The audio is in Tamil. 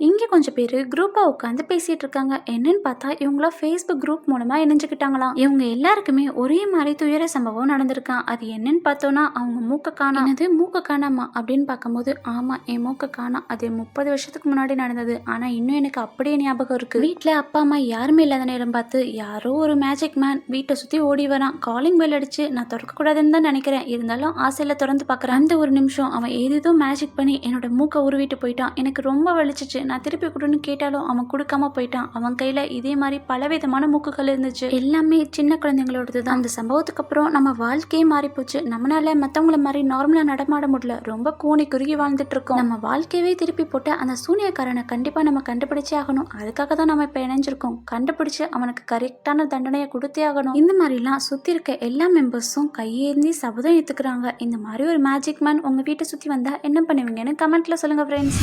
Em இங்கே கொஞ்சம் பேர் குரூப்பாக உட்காந்து பேசிகிட்டு இருக்காங்க. என்னன்னு பார்த்தா இவங்களாம் ஃபேஸ்புக் குரூப் மூலமாக இணைஞ்சுக்கிட்டாங்களாம். இவங்க எல்லாருக்குமே ஒரே மாதிரி துயர சம்பவம் நடந்திருக்கான் அது என்னன்னு பார்த்தோன்னா அவங்க மூக்க காணா. அது மூக்க காணாமா? அப்படின்னு பார்க்கும்போது ஆமாம் என் மூக்க காணா. அது முப்பது வருஷத்துக்கு முன்னாடி நடந்தது. ஆனால் இன்னும் எனக்கு அப்படியே ஞாபகம் இருக்குது வீட்டில் அப்பா அம்மா யாருமே இல்லாத நேரம் பார்த்து யாரோ ஒரு மேஜிக் மேன் வீட்டை சுற்றி ஓடி வரான். காலிங் பெல் அடிச்சு நான் திறக்கக்கூடாதுன்னு தான் நினைக்கிறேன். இருந்தாலும் ஆசையில் திறந்து பார்க்குறேன். அந்த ஒரு நிமிஷம் அவன் ஏதேதோ மேஜிக் பண்ணி என்னோட மூக்கை உருவிட்டு போயிட்டான். எனக்கு ரொம்ப வலிச்சிச்சு. நான் திருப்பி கொடுன்னு கேட்டாலும் அவன் கொடுக்காம போயிட்டான். அவன் கையில் இதே மாதிரி பலவிதமான மூக்குகள் இருந்துச்சு. எல்லாமே சின்ன குழந்தைங்களோடது தான். அந்த சம்பவத்துக்கு அப்புறம் நம்ம வாழ்க்கையே மாறி போச்சு. நம்மளால மற்றவங்கள மாதிரி நார்மலாக நடமாட முடியல. ரொம்ப கூனி குறுகி வாழ்ந்துட்டு இருக்கோம். நம்ம வாழ்க்கையவே திருப்பி போட்டு அந்த சூனியக்காரனை கண்டிப்பாக நம்ம கண்டுபிடிச்சே ஆகணும். அதுக்காக தான் நம்ம இப்போ இணைஞ்சிருக்கோம். கண்டுபிடிச்சு அவனுக்கு கரெக்டான தண்டனையை கொடுத்தே ஆகணும். இந்த மாதிரிலாம் சுற்றி இருக்க எல்லா மெம்பர்ஸும் கையேந்தி சபதம் ஏற்றுக்கிறாங்க இந்த மாதிரி ஒரு மேஜிக் மேன் உங்கள் வீட்டை சுற்றி வந்தால் என்ன பண்ணுவீங்கன்னு கமெண்ட்டில் சொல்லுங்கள் ஃப்ரெண்ட்ஸ்